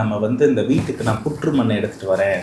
நம்ம வந்து இந்த வீட்டுக்கு நான் புற்று மண்ணை எடுத்துட்டு வரேன்.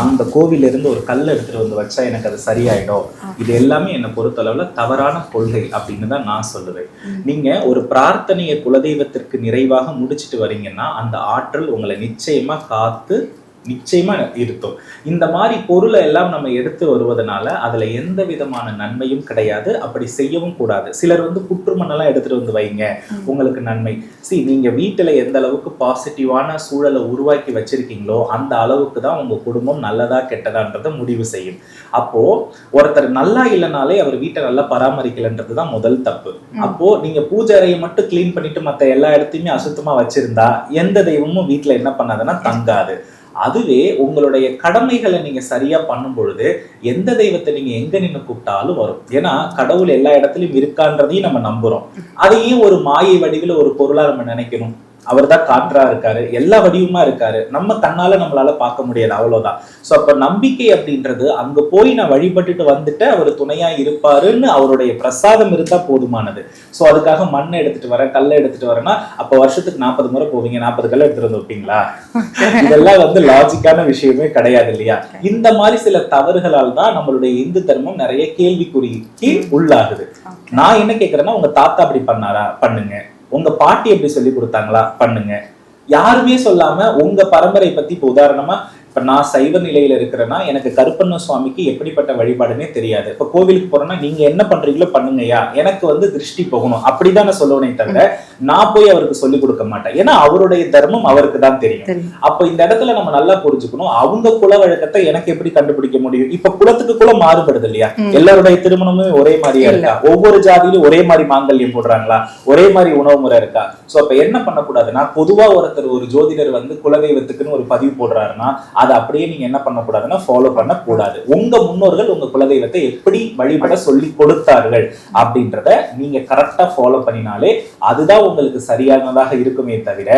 அந்த கோவில்ல இருந்து ஒரு கல் எடுத்துட்டு வந்து வச்சா எனக்கு அது சரியாயிடும். இது எல்லாமே என்னை பொறுத்தளவுல தவறான கொள்கை அப்படின்னு தான் நான் சொல்லுவேன். நீங்க ஒரு பிரார்த்தனையை குலதெய்வத்திற்கு நிறைவாக முடிச்சிட்டு வரீங்கன்னா அந்த ஆற்றல் உங்களை நிச்சயமா காத்து நிச்சயமா இருத்தும் இந்த மாதிரி பொருளை எல்லாம் நம்ம எடுத்து வருவதனால அதுல எந்த விதமான நன்மையும் கிடையாது. அப்படி செய்யவும் கூடாது. சிலர் வந்து புற்றுமண்ணெல்லாம் எடுத்துட்டு வந்து வைங்க. உங்களுக்கு நன்மை. சி நீங்க வீட்டுல எந்த அளவுக்கு பாசிட்டிவான சூழலை உருவாக்கி வச்சிருக்கீங்களோ அந்த அளவுக்கு தான் உங்க குடும்பம் நல்லதா கெட்டதான்றதை முடிவு செய்யும். அப்போ ஒருத்தர் நல்லா இல்லைனாலே அவர் வீட்டை நல்லா பராமரிக்கலன்றது தான் முதல் தப்பு. அப்போ நீங்க பூஜை அறையை மட்டும் க்ளீன் பண்ணிட்டு மத்த எல்லா இடத்தையுமே அசுத்தமா வச்சிருந்தா எந்த தெய்வமும் வீட்ல என்ன பண்ணாதுன்னா தங்காது. அதுவே உங்களுடைய கடமைகளை நீங்க சரியா பண்ணும் பொழுது எந்த தெய்வத்தை நீங்க எங்க நின்று கூப்பிட்டாலும் வரும். ஏன்னா கடவுள் எல்லா இடத்துலயும் இருக்கான்றதையும் நம்ம நம்புறோம். அதையும் ஒரு மாயை வடிவில் ஒரு பொருளா நம்ம நினைக்கணும். அவர் தான் காற்றா இருக்காரு எல்லா வடிவமா இருக்காரு. நம்ம கண்ணால நம்மளால பார்க்க முடியாது அவ்வளவுதான். சோ அப்ப நம்பிக்கை அப்படின்றது அங்க போய் நான் வழிபட்டுட்டு வந்துட்டு அவர் துணையா இருப்பாருன்னு அவருடைய பிரசாதம் இருந்தா போதுமானது. சோ அதுக்காக மண்ணை எடுத்துட்டு வர கல்லை எடுத்துட்டு வரேன்னா அப்ப வருஷத்துக்கு நாற்பது முறை போவீங்க நாற்பது கல்லை எடுத்துட்டு வந்து வைப்பீங்களா? இதெல்லாம் வந்து லாஜிக்கான விஷயமே கிடையாது இல்லையா? இந்த மாதிரி சில தவறுகளால் தான் நம்மளுடைய இந்து தர்மம் நிறைய கேள்விக்குறிக்கு உள்ளாகுது. நான் என்ன கேக்குறேன்னா உங்க தாத்தா அப்படி பண்ணாரா? பண்ணுங்க. உங்க பாட்டி எப்படி சொல்லி கொடுத்தாங்களா? பண்ணுங்க. யாருமே சொல்லாம உங்க பரம்பரை பத்தி இப்ப உதாரணமா இப்ப நான் சைவ நிலையில இருக்கிறேன்னா எனக்கு கருப்பண்ண சுவாமிக்கு எப்படிப்பட்ட வழிபாடுனே தெரியாது. இப்ப கோவிலுக்கு போறேன்னா நீங்க என்ன பண்றீங்களோ பண்ணுங்கய்யா. எனக்கு வந்து திருஷ்டி போகணும். அப்படிதான் நான் சொல்லுவேனே தவிர நான் போய் அவருக்கு சொல்லி கொடுக்க மாட்டேன். ஏன்னா அவருடைய தர்மம் அவருக்கு தான் தெரியும். அப்ப இந்த இடத்துல நம்ம நல்லா புரிஞ்சுக்கணும். அவங்க குல வழக்கத்தை எனக்கு எப்படி கண்டுபிடிக்க முடியும்? இப்ப குலத்துக்கு குலம் மாறுபடுது இல்லையா? எல்லாருடைய திருமணமும் ஒரே மாதிரியா இருக்கா? ஒவ்வொரு ஜாதியிலும் ஒரே மாதிரி மாங்கல்யம் போடுறாங்களா? ஒரே மாதிரி உணவு முறை இருக்கா? சோ அப்ப என்ன பண்ணக்கூடாதுன்னா பொதுவா ஒருத்தர் ஒரு ஜோதிடர் வந்து குலதெய்வத்துக்குன்னு ஒரு பதிவு போடுறாருன்னா அதை அப்படியே நீங்க என்ன பண்ணக்கூடாதுன்னா ஃபாலோ பண்ணக்கூடாது. உங்க முன்னோர்கள் உங்க குலதெய்வத்தை எப்படி வழிபட சொல்லி கொடுத்தார்கள் அப்படின்றத நீங்க கரெக்டா ஃபாலோ பண்ணினாலே அதுதான் உங்களுக்கு சரியானதாக இருக்குமே தவிர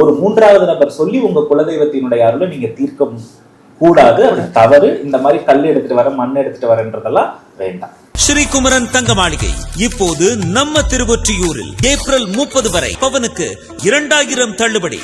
ஒரு மூன்றாவது நபர் சொல்லி உங்க குலதெய்வத்தினுடைய அருளை நீங்க தீர்க்க கூடாது. அது தவறு. இந்த மாதிரி கல் எடுத்துட்டு வர மண் எடுத்துட்டு வரன்றதெல்லாம் வேண்டாம். ஸ்ரீகுமரன் தங்க மாளிகை இப்போது நம்ம திருவொற்றியூரில் ஏப்ரல் முப்பது வரை பவனுக்கு இரண்டாயிரம் தள்ளுபடி.